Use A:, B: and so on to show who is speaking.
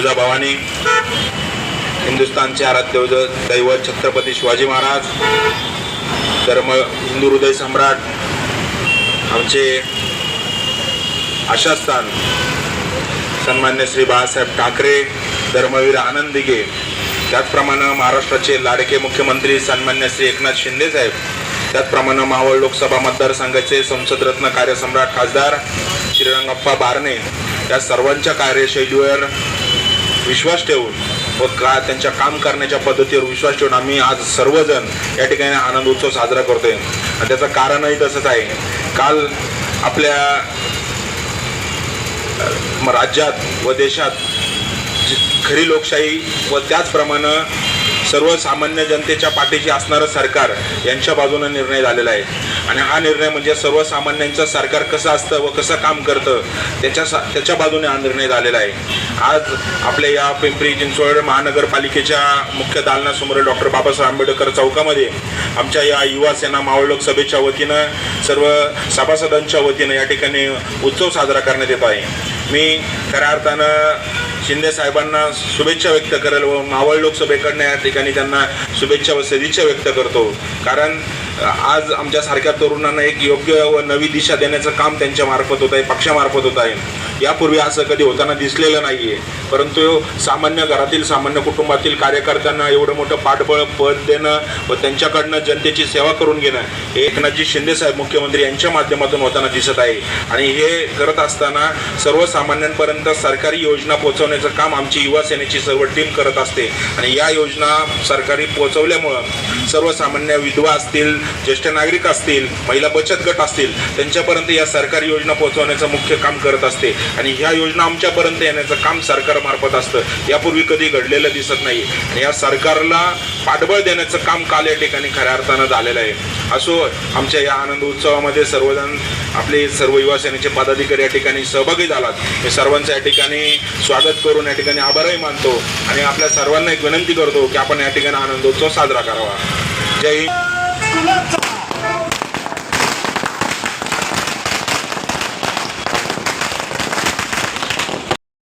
A: तुळजाभवानी हिंदुस्थानचे आराध्य दैवत छत्रपती शिवाजी महाराज धर्म हिंदू हृदय सम्राट आमचे आशास्थान सन्मान्य श्री बाळासाहेब ठाकरे धर्मवीर आनंद दिघे त्याचप्रमाणे महाराष्ट्राचे लाडके मुख्यमंत्री सन्मान्य श्री एकनाथ शिंदे साहेब त्याचप्रमाणे मावळ लोकसभा मतदारसंघाचे संसदरत्न कार्यसम्राट खासदार श्रीरंगप्पा बारणे या सर्वांच्या कार्यशैलीवर विश्वास ठेवून व का त्यांच्या काम करण्याच्या पद्धतीवर विश्वास ठेवून आम्ही आज सर्वजण या ठिकाणी आनंद उत्सव साजरा करतोय. आणि त्याचं कारणही तसंच आहे. काल आपल्या राज्यात व देशात खरी लोकशाही व त्याचप्रमाणे सर्वसामान्य जनतेच्या पाठीशी असणारं सरकार यांच्या बाजूनं निर्णय झालेला आहे. आणि हा निर्णय म्हणजे सर्वसामान्यांचं सरकार कसं असतं व कसं काम करतं त्याच्या सा- त्याच्या बाजूने हा निर्णय झालेला आहे. आज आपल्या या पिंपरी चिंचवड महानगरपालिकेच्या मुख्य दालनासमोर डॉक्टर बाबासाहेब आंबेडकर चौकामध्ये आमच्या या युवा सेना मावळ लोकसभेच्या वतीनं सर्व सभासदांच्या वतीनं या ठिकाणी उत्सव साजरा करण्यात येत आहे. मी खऱ्या अर्थानं शिंदे साहेबांना शुभेच्छा व्यक्त करेल व मावळ लोकसभेकडनं या ठिकाणी त्यांना शुभेच्छा व सदिच्छा व्यक्त करतो. कारण आज आमच्यासारख्या तरुणांना एक योग्य व नवी दिशा देण्याचं काम त्यांच्या मार्फत होत आहे पक्षामार्फत होत आहे. यापूर्वी असं कधी होताना दिसलेलं नाही आहे परंतु सामान्य घरातील सामान्य कुटुंबातील कार्यकर्त्यांना एवढं मोठं पाठबळ पद देणं व त्यांच्याकडनं जनतेची सेवा करून घेणं हे एकनाथजी शिंदे साहेब मुख्यमंत्री यांच्या माध्यमातून होताना दिसत आहे. आणि हे करत असताना सर्वसामान्यांपर्यंत सरकारी योजना पोहोचवण्याचं काम आमची युवा सेनेची सर्व टीम करत असते. आणि या योजना सरकारी पोहोचवल्यामुळं सर्वसामान्य विधवा असतील ज्येष्ठ नागरिक असतील महिला बचत गट असतील त्यांच्यापर्यंत या सरकारी योजना पोहोचवण्याचं मुख्य काम करत असते. आणि ह्या योजना आमच्यापर्यंत येण्याचं काम सरकारमार्फत असतं. यापूर्वी कधी घडलेलं दिसत नाही आणि या सरकारला पाठबळ देण्याचं काम काल या ठिकाणी खऱ्या अर्थानं झालेलं आहे. असो आमच्या या आनंद उत्सवामध्ये सर्वजण आपले सर्व युवा सेनेचे पदाधिकारी या ठिकाणी सहभागी झालात. मी सर्वांचं या ठिकाणी स्वागत करून या ठिकाणी आभारही मानतो. आणि आपल्या सर्वांना एक विनंती करतो की आपण या ठिकाणी आनंदोत्सव साजरा करावा. जय हिंद.